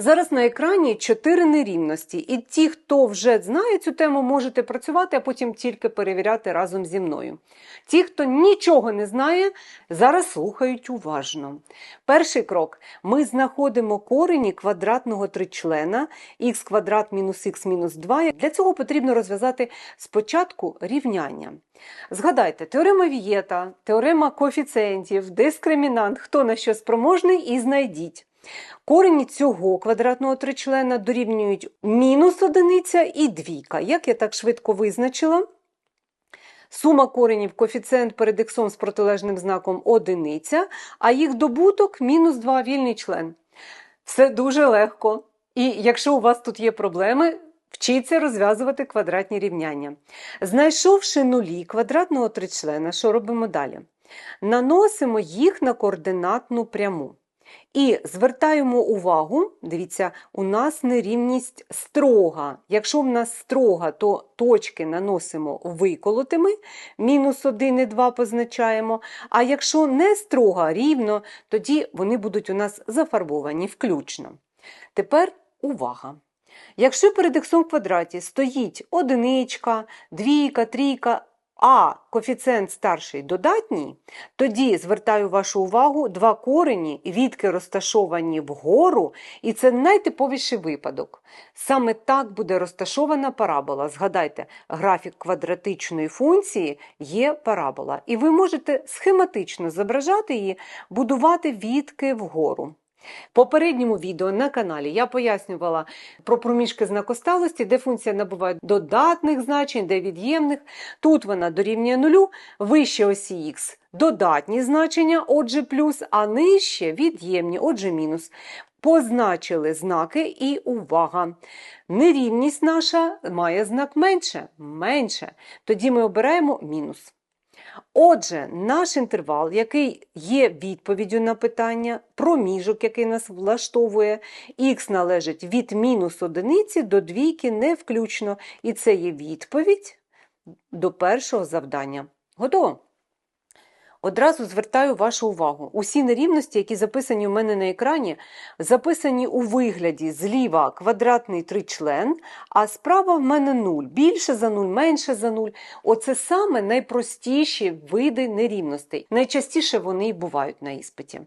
Зараз на екрані чотири нерівності, і ті, хто вже знає цю тему, можете працювати, а потім тільки перевіряти разом зі мною. Ті, хто нічого не знає, зараз слухають уважно. Перший крок: ми знаходимо корені квадратного тричлена х квадрат мінус х мінус 2. Для цього потрібно розв'язати спочатку рівняння. Згадайте, теорема Вієта, теорема коефіцієнтів, дискримінант, хто на що спроможний, і знайдіть. Корені цього квадратного тричлена дорівнюють мінус одиниця і двійка. Як я так швидко визначила? Сума коренів коефіцієнт перед іксом з протилежним знаком одиниця, а їх добуток мінус 2 вільний член. Все дуже легко. І якщо у вас тут є проблеми, вчіться розв'язувати квадратні рівняння. Знайшовши нулі квадратного тричлена, що робимо далі? Наносимо їх на координатну пряму. І звертаємо увагу, дивіться, у нас нерівність строга. Якщо в нас строга, то точки наносимо виколотими, мінус 1 і 2 позначаємо. А якщо не строга, рівно, тоді вони будуть у нас зафарбовані включно. Тепер увага! Якщо перед х квадраті стоїть одиничка, двійка, трійка, а коефіцієнт старший додатній, тоді звертаю вашу увагу два корені, відки розташовані вгору, і це найтиповіший випадок. Саме так буде розташована парабола. Згадайте, графік квадратичної функції є парабола, і ви можете схематично зображати її, будувати відки вгору. Попередньому відео на каналі я пояснювала про проміжки знакосталості, де функція набуває додатних значень, де від'ємних. Тут вона дорівнює нулю, вище осі х додатні значення, отже, плюс, а нижче від'ємні, отже, мінус. Позначили знаки і увага. Нерівність наша має знак менше. менше. Тоді ми обираємо мінус. Отже, наш інтервал, який є відповіддю на питання, проміжок, який нас влаштовує, х належить від мінус одиниці до двійки не включно. І це є відповідь до першого завдання. Готово? Одразу звертаю вашу увагу. Усі нерівності, які записані у мене на екрані, записані у вигляді зліва квадратний тричлен, а справа в мене нуль. Більше за нуль, менше за нуль. Оце саме найпростіші види нерівностей. Найчастіше вони й бувають на іспиті.